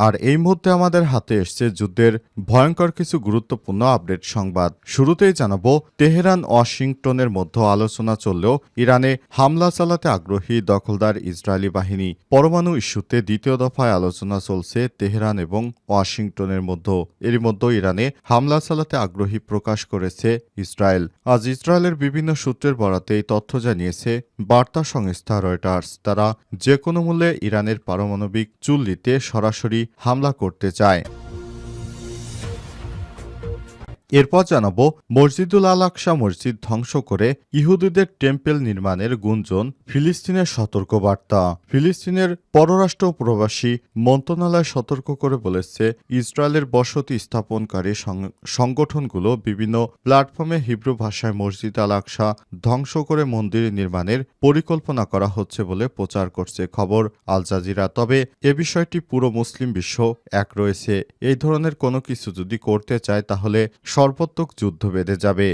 আর এই মুহূর্তে আমাদের হাতে এসছে যুদ্ধের ভয়ঙ্কর কিছু গুরুত্বপূর্ণ আপডেট সংবাদ। শুরুতেই জানাব, তেহরান, ওয়াশিংটনের মধ্যে আলোচনা চললেও ইরানে হামলা চালাতে আগ্রহী দখলদার ইসরায়েলি বাহিনী। পরমাণু ইস্যুতে দ্বিতীয় দফায় আলোচনা চলছে তেহরান এবং ওয়াশিংটনের মধ্যে। এরই মধ্যে ইরানে হামলা চালাতে আগ্রহী প্রকাশ করেছে ইসরায়েল। আজ ইসরায়েলের বিভিন্ন সূত্রের বরাতে এই তথ্য জানিয়েছে বার্তা সংস্থা রয়টার্স। তারা যে কোনো মূল্যে ইরানের পারমাণবিক চুল্লিতে সরাসরি হামলা করতে চায়। এরপর জানাব, মসজিদুল আল আকসা মসজিদ ধ্বংস করে ইহুদিদের টেম্পেল নির্মাণের গুঞ্জন, ফিলিস্তিনের সতর্কবার্তা। ফিলিস্তিনের পররাষ্ট্র প্রবাসী মন্ত্রণালয় সতর্ক করে বলেছে, ইসরায়েলের বসতি স্থাপনকারী সংগঠনগুলো বিভিন্ন প্ল্যাটফর্মে হিব্রু ভাষায় মসজিদ আল আকসা ধ্বংস করে মন্দির নির্মাণের পরিকল্পনা করা হচ্ছে বলে প্রচার করছে খবর আল জাজিরা। তবে এ বিষয়টি পুরো মুসলিম বিশ্ব এক রয়েছে। এই ধরনের কোনো কিছু যদি করতে চায় তাহলে সর্বোত্তক যুদ্ধ বেঁধে যাবে।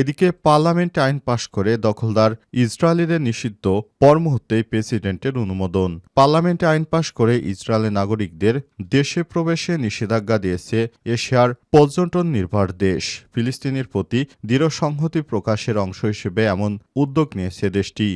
এদিকে পার্লামেন্ট আইন পাশ করে দখলদার ইসরায়েলিদের নিষিদ্ধ পর মুহূর্তেই প্রেসিডেন্টের অনুমোদন। পার্লামেন্টে আইন পাশ করে ইসরায়েলের নাগরিকদের দেশে প্রবেশে নিষেধাজ্ঞা দিয়েছে এশিয়ার পর্যটন নির্ভর দেশ। ফিলিস্তিনের প্রতি দৃঢ় সংহতি প্রকাশের অংশ হিসেবে এমন উদ্যোগ নিয়েছে দেশটি।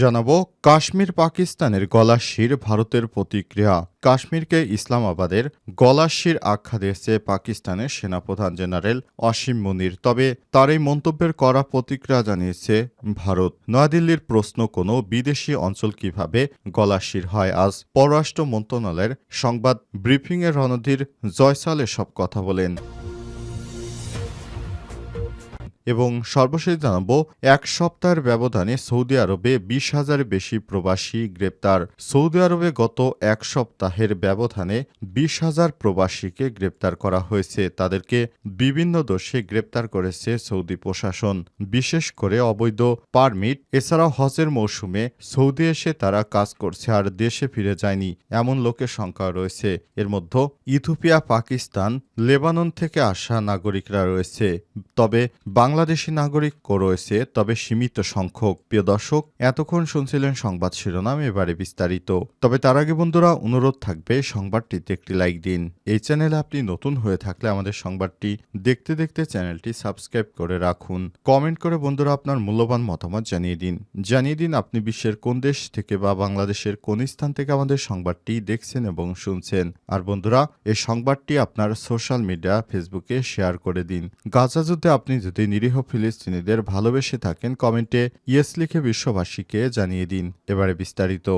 জানাব, কাশ্মীর পাকিস্তানের গলাশির ভারতের প্রতিক্রিয়া। কাশ্মীরকে ইসলামাবাদের গলাশির আখ্যা দিয়েছে পাকিস্তানের সেনাপ্রধান জেনারেল অসীম মুনির। তবে তার এই মন্তব্যের করা প্রতিক্রিয়া জানিয়েছে ভারত। নয়াদিল্লির প্রশ্ন কোনো বিদেশি অঞ্চল কীভাবে গলাশির হয়? আজ পররাষ্ট্র মন্ত্রণালয়ের সংবাদ ব্রিফিংয়ে রণধীর জয়সাল এসব কথা বলেন। এবং সর্বশেষ জানাব, এক সপ্তাহের ব্যবধানে সৌদি আরবে বিশ হাজারের বেশি প্রবাসী গ্রেপ্তার। সৌদি আরবে গত এক সপ্তাহের ব্যবধানে বিশ হাজার প্রবাসীকে গ্রেপ্তার করা হয়েছে। তাদেরকে বিভিন্ন দোষে গ্রেপ্তার করেছে সৌদি প্রশাসন। বিশেষ করে অবৈধ পারমিট, এছাড়াও হজের মৌসুমে সৌদি এসে তারা কাজ করছে আর দেশে ফিরে যায়নি। এমন লোকের সংখ্যা রয়েছে। এর মধ্যে ইথিওপিয়া, পাকিস্তান, লেবানন থেকে আসা নাগরিকরা রয়েছে। তবে বাংলাদেশি নাগরিকও রয়েছে, তবে সীমিত সংখ্যক। প্রিয় দর্শক, এতক্ষণ শুনছিলেন সংবাদ শিরোনাম, এবারে বিস্তারিত। তবে তার আগে বন্ধুরা, অনুরোধ থাকবে সংবাদটিতে একটি লাইক দিন। এই চ্যানেলে আপনি নতুন হয়ে থাকলে আমাদের সংবাদটি দেখতে দেখতে চ্যানেলটি সাবস্ক্রাইব করে রাখুন। কমেন্ট করে বন্ধুরা আপনার মূল্যবান মতামত জানিয়ে দিন। জানিয়ে দিন আপনি বিশ্বের কোন দেশ থেকে বা বাংলাদেশের কোন স্থান থেকে আমাদের সংবাদটি দেখছেন এবং শুনছেন। আর বন্ধুরা, এই সংবাদটি আপনার সোশ্যাল মিডিয়া, ফেসবুকে শেয়ার করে দিন। গাজা যুদ্ধে আপনি যদি নিরীহ ফিলিস্তিনিদের ভালোবেসে থাকেন কমেন্টে ইয়েস লিখে বিশ্ববাসীকে জানিয়ে দিন। এবারে বিস্তারিত।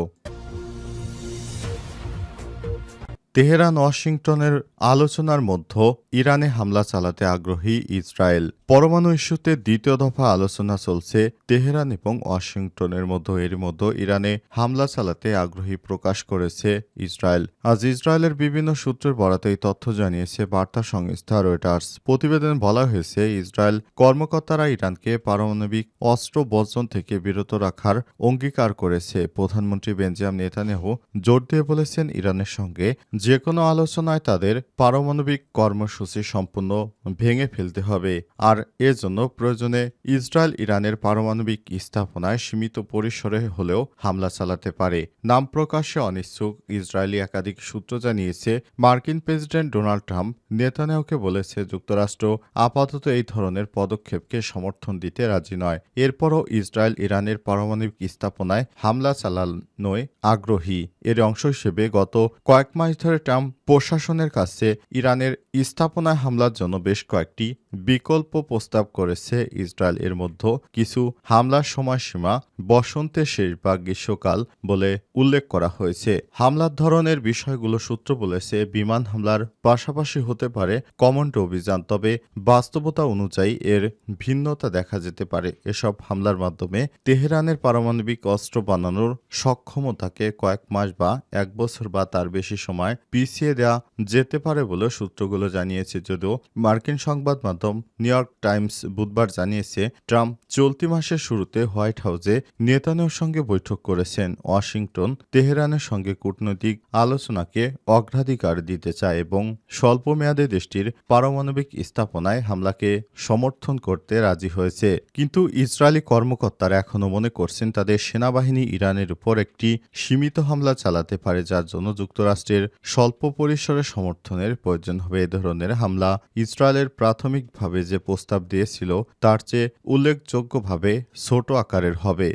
তেহরান, ওয়াশিংটনের আলোচনার মধ্যে ইরানে হামলা চালাতে আগ্রহী ইসরায়েল। পরমাণু ইস্যুতে দ্বিতীয় দফা আলোচনা চলছে তেহরান এবং ওয়াশিংটনের মধ্যে, এর মধ্যে ইরানে হামলা চালাতে আগ্রহী প্রকাশ করেছে ইসরায়েল। আজ ইসরায়েলের বিভিন্ন সূত্রের বরাতে এই তথ্য জানিয়েছে বার্তা সংস্থা রয়টার্স। প্রতিবেদনে বলা হয়েছে, ইসরায়েল কর্মকর্তারা ইরানকে পারমাণবিক অস্ত্র বর্জন থেকে বিরত রাখার অঙ্গীকার করেছে। প্রধানমন্ত্রী বেঞ্জাম নেতানিয়াহু জোর দিয়ে বলেছেন, ইরানের সঙ্গে যে কোনো আলোচনায় তাদের পারমাণবিক কর্মসূচি সম্পূর্ণ ভেঙে ফেলতে হবে। আর এজন্য প্রয়োজনে ইসরায়েল ইরানের পারমাণবিক স্থাপনায় সীমিত পরিসরে হলেও হামলা চালাতে পারে। নাম প্রকাশে অনিচ্ছুক ইসরায়েলি একাধিক সূত্র জানিয়েছে, মার্কিন প্রেসিডেন্ট ডোনাল্ড ট্রাম্প নেতানিয়াহুকে বলেছে, যুক্তরাষ্ট্র আপাতত এই ধরনের পদক্ষেপকে সমর্থন দিতে রাজি নয়। এরপরও ইসরায়েল ইরানের পারমাণবিক স্থাপনায় হামলা চালানোয় আগ্রহী। এর অংশ হিসেবে গত কয়েক মাস ধরে ট্রাম্প প্রশাসনের কাছে ইরানের স্থাপনায় হামলার জন্য বেশ কয়েকটি বিকল্প প্রস্তাব করেছে। ইসরায়েল এর মধ্যে কিছু হামলার সময়সীমা বসন্তের শেষ বা গ্রীষ্মকাল বলে উল্লেখ করা হয়েছে। হামলার ধরনের বিষয়গুলো সূত্র বলেছে, বিমান হামলার পাশাপাশি হতে পারে কমান্ডো অভিযান, তবে বাস্তবতা অনুযায়ী এর ভিন্নতা দেখা যেতে পারে। এসব হামলার মাধ্যমে তেহরানের পারমাণবিক অস্ত্র বানানোর সক্ষমতাকে কয়েক মাস বা এক বছর বা তার বেশি সময় পিছিয়ে দেওয়া যেতে পারে বলে সূত্রগুলো জানিয়েছে। যদিও মার্কিন সংবাদ মাধ্যম নিউ ইয়র্ক টাইমস বুধবার জানিয়েছে, ট্রাম্প চলতি মাসের শুরুতে হোয়াইট হাউসে নেতানিয়াহুর সঙ্গে বৈঠক করেছেন। ওয়াশিংটন তেহরানের সঙ্গে কূটনৈতিক আলোচনাকে অগ্রাধিকার দিতে চায় এবং স্বল্প মেয়াদে দেশটির পারমাণবিক স্থাপনায় হামলাকে সমর্থন করতে রাজি হয়েছে। কিন্তু ইসরায়েলি কর্মকর্তারা এখনও মনে করছেন, তাদের সেনাবাহিনী ইরানের উপর একটি সীমিত হামলা চালাতে পারে, যার জন্য যুক্তরাষ্ট্রের স্বল্প পরিসরে সমর্থনের প্রয়োজন হবে। এ ধরনের হামলা ইসরায়েলের প্রাথমিকভাবে যে প্রস্তাব দিয়েছিল, তার চেয়ে উল্লেখযোগ্যভাবে ছোট আকারের হবে।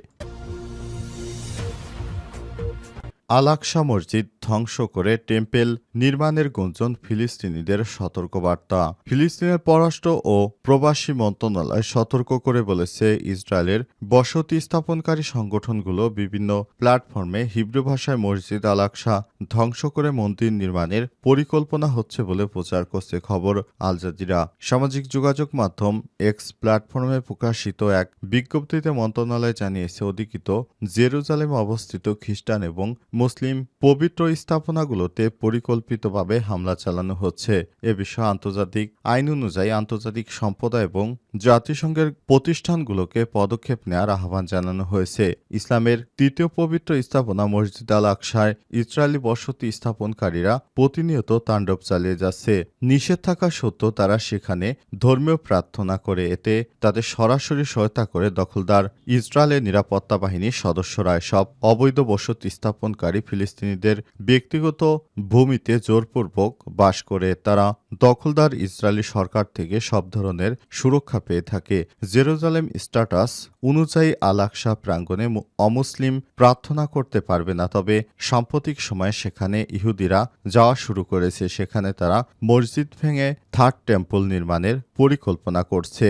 আলাকসা মসজিদ ধ্বংস করে টেম্পেল নির্মাণের গুঞ্জন ফিলিস্তিনিদের সতর্কবার্তা। ফিলিস্তিনের পররাষ্ট্র ও প্রবাসী মন্ত্রণালয় সতর্ক করে বলেছে, ইসরায়েলের বসতি স্থাপনকারী সংগঠনগুলো বিভিন্ন প্ল্যাটফর্মে হিব্রু ভাষায় মসজিদ আলাকসা ধ্বংস করে মন্দির নির্মাণের পরিকল্পনা হচ্ছে বলে প্রচার করছে খবর আল জাজিরা। সামাজিক যোগাযোগ মাধ্যম এক্স প্ল্যাটফর্মে প্রকাশিত এক বিজ্ঞপ্তিতে মন্ত্রণালয় জানিয়েছে, অধিকৃত জেরুজালেমে অবস্থিত খ্রিস্টান এবং মুসলিম পবিত্র স্থাপনাগুলোতে পরিকল্পিতভাবে হামলা চালানো হচ্ছে। এ বিষয়ে আন্তর্জাতিক আইন অনুযায়ী আন্তর্জাতিক সম্প্রদায় এবং জাতিসংঘের প্রতিষ্ঠানগুলোকে পদক্ষেপ নেওয়ার আহ্বান জানানো হয়েছে। ইসলামের তৃতীয় পবিত্র স্থাপনা মসজিদ আল আকসায় ইসরায়েলি বসতি স্থাপনকারীরা প্রতিনিয়ত তাণ্ডব চালিয়ে যাচ্ছে। নিষেধ থাকা সত্ত্বেও তারা সেখানে ধর্মীয় প্রার্থনা করে। এতে তাদের সরাসরি সহায়তা করে দখলদার ইসরায়েলের নিরাপত্তা বাহিনীর সদস্যরা সব অবৈধ বসতি স্থাপনকারী ফিলিস্তিনিদের ব্যক্তিগত ভূমিতে জোরপূর্বক বাস করে। তারা দখলদার ইসরায়েলি সরকার থেকে সব ধরনের সুরক্ষা পেয়ে থাকে। জেরুজালেম স্ট্যাটাস অনুযায়ী আলাকসা প্রাঙ্গণে অমুসলিম প্রার্থনা করতে পারবে না, তবে সাম্প্রতিক সময়ে সেখানে ইহুদিরা যাওয়া শুরু করেছে। সেখানে তারা মসজিদ ভেঙে থার্ড টেম্পল নির্মাণের পরিকল্পনা করছে।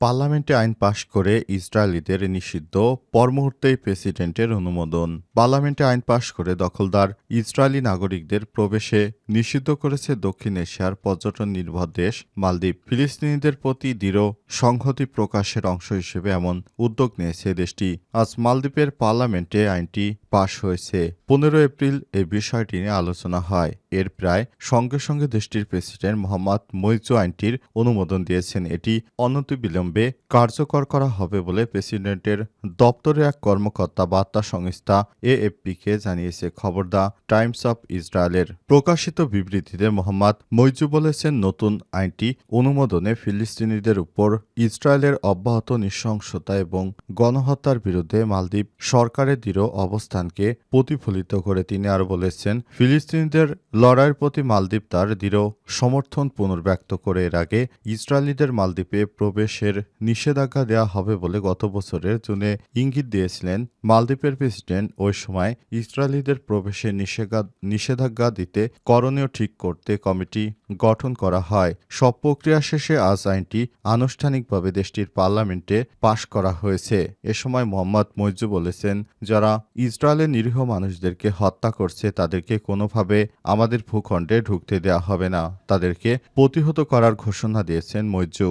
পার্লামেন্টে আইন পাশ করে ইসরায়েলিদের নিষিদ্ধ পরমুহূর্তেই প্রেসিডেন্টের অনুমোদন। পার্লামেন্টে আইন পাশ করে দখলদার ইসরায়েলি নাগরিকদের প্রবেশে নিষিদ্ধ করেছে দক্ষিণ এশিয়ার পর্যটন নির্ভর দেশ মালদ্বীপ। ফিলিস্তিনিদের প্রতি দৃঢ় সংহতি প্রকাশের অংশ হিসেবে এমন উদ্যোগ নিয়েছে দেশটি। আজ মালদ্বীপের পার্লামেন্টে আইনটি পাশ হয়েছে। পনেরো এপ্রিল এই বিষয়টি নিয়ে আলোচনা হয়। এর প্রায় সঙ্গে সঙ্গে দেশটির প্রেসিডেন্ট মোহাম্মদ মইজু আইনটির অনুমোদন দিয়েছেন। এটি অনতিবিলম্বে কার্যকর করা হবে বলে প্রেসিডেন্টের দপ্তরের এক কর্মকর্তা বার্তা সংস্থা এএফপিকে জানিয়েছে। খবর দা টাইমস অফ ইসরায়েলের প্রকাশিত বিবৃতিতে মোহাম্মদ মৈজু বলেছেন, নতুন আইনটি অনুমোদনে ফিলিস্তিনিদের উপর ইসরায়েলের অব্যাহত নৃশংসতা এবং গণহত্যার বিরুদ্ধে মালদ্বীপ সরকারের দৃঢ় অবস্থানকে প্রতিফলিত করে তিনি আরও বলেছেন, ফিলিস্তিনিদের লড়াইয়ের প্রতি মালদ্বীপ তার দৃঢ় সমর্থন পুনর্ব্যক্ত করে এর আগে ইসরায়েলিদের মালদ্বীপে প্রবেশের নিষেধাজ্ঞা দেওয়া হবে বলে গত বছরের জুনে ইঙ্গিত দিয়েছিলেন। মালদ্বীপের প্রেসিডেন্ট ওই সময় ইসরায়েলিদের প্রবেশে নিষেধাজ্ঞা দিতে করণীয় ঠিক করতে কমিটি গঠন করা হয়। সব প্রক্রিয়া শেষে আজ আইনটি আনুষ্ঠানিকভাবে দেশটির পার্লামেন্টে পাশ করা হয়েছে। এ সময় মোহাম্মদ মইজু বলেছেন, যারা ইসরায়েলের নিরীহ মানুষদেরকে হত্যা করছে, তাদেরকে কোনোভাবে আমাদের ভূখণ্ডে ঢুকতে দেওয়া হবে না। তাদেরকে প্রতিহত করার ঘোষণা দিয়েছেন মৈজু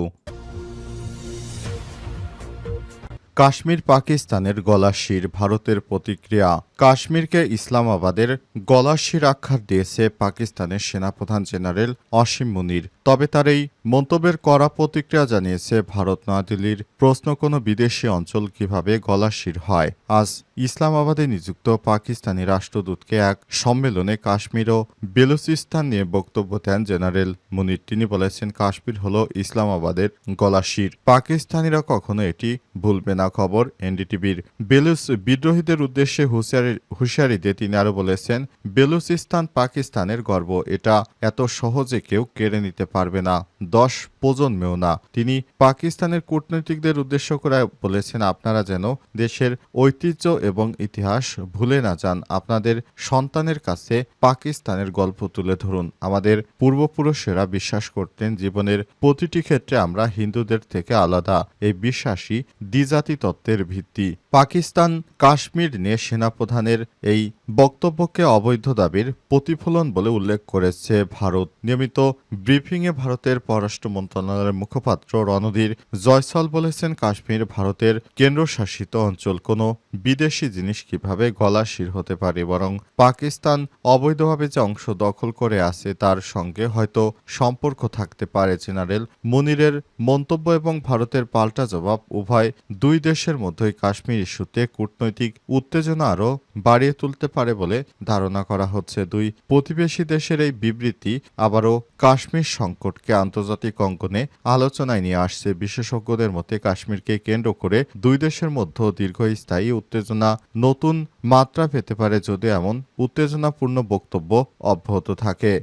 কাশ্মীর পাকিস্তানের গলাশির ভারতের প্রতিক্রিয়া। কাশ্মীরকে ইসলামাবাদের গলাশির আখ্যার দিয়েছে পাকিস্তানের সেনাপ্রধান জেনারেল অসীম মুনির। তবে তার এই মন্তব্যের কড়া প্রতিক্রিয়া জানিয়েছে ভারত নয়াদিল্লির প্রশ্ন কোনো বিদেশি অঞ্চল কীভাবে গলাশির হয়। আজ ইসলামাবাদে নিযুক্ত পাকিস্তানি রাষ্ট্রদূতকে এক সম্মেলনে কাশ্মীর ও বেলুচিস্তান নিয়ে বক্তব্য দেন জেনারেল মুনির। তিনি বলেছেন, কাশ্মীর হল ইসলামাবাদের গলাশির পাকিস্তানিরা কখনো এটি ভুলবে না খবর এনডিটিভির। বেলুচ বিদ্রোহীদের উদ্দেশ্যে হুঁশিয়ারি হুঁশিয়ারি দিয়ে তিনি আরও বলেছেন, বেলুচিস্তান পাকিস্তানের গর্ব, এটা এত সহজে কেউ কেড়ে নিতে পারবে না। দশ প্রজন্মেও না। তিনি পাকিস্তানের কূটনীতিকদের উদ্দেশ্য করে বলেছেন, আপনারা যেন দেশের ঐতিহ্য এবং ইতিহাস ভুলে না যান। আপনাদের সন্তানের কাছে পাকিস্তানের গল্প তুলে ধরুন। আমাদের পূর্বপুরুষেরা বিশ্বাস করতেন, জীবনের প্রতিটি ক্ষেত্রে আমরা হিন্দুদের থেকে আলাদা। এই বিশ্বাসই দ্বিজাতি তত্ত্বের ভিত্তি। পাকিস্তান কাশ্মীর নিয়ে সেনাপ্রধানের এই বক্তব্যকে অবৈধ দাবির প্রতিফলন বলে উল্লেখ করেছে ভারত। নিয়মিত ব্রিফিংয়ে ভারতের পররাষ্ট্র মন্ত্রী মন্ত্রণালয়ের মুখপাত্র রণধীর জয়সল বলেছেন, কাশ্মীর ভারতের কেন্দ্রশাসিত অঞ্চল। কোনো বিদেশি জিনিস কীভাবে গলাশির হতে পারে, বরং পাকিস্তান অবৈধভাবে যে অংশ দখল করে আছে, তার সঙ্গে হয়তো সম্পর্ক থাকতে পারে। জেনারেল মুনিরের মন্তব্য এবং ভারতের পাল্টা জবাব উভয় দুই দেশের মধ্যেই কাশ্মীর ইস্যুতে কূটনৈতিক উত্তেজনা আরও বাড়িয়ে তুলতে পারে বলে ধারণা করা হচ্ছে। দুই প্রতিবেশী দেশের এই বিবৃতি আবারও কাশ্মীর সংকটকে আন্তর্জাতিক অঙ্গনে আলোচনায় নিয়ে আসছে বিশেষজ্ঞদের মতে কাশ্মীরকে কেন্দ্র করে দুই দেশের মধ্যে দীর্ঘস্থায়ী উত্তেজনা নতুন মাত্রা পেতে পারে যদি এমন উত্তেজনাপূর্ণ বক্তব্য অব্যাহত থাকে।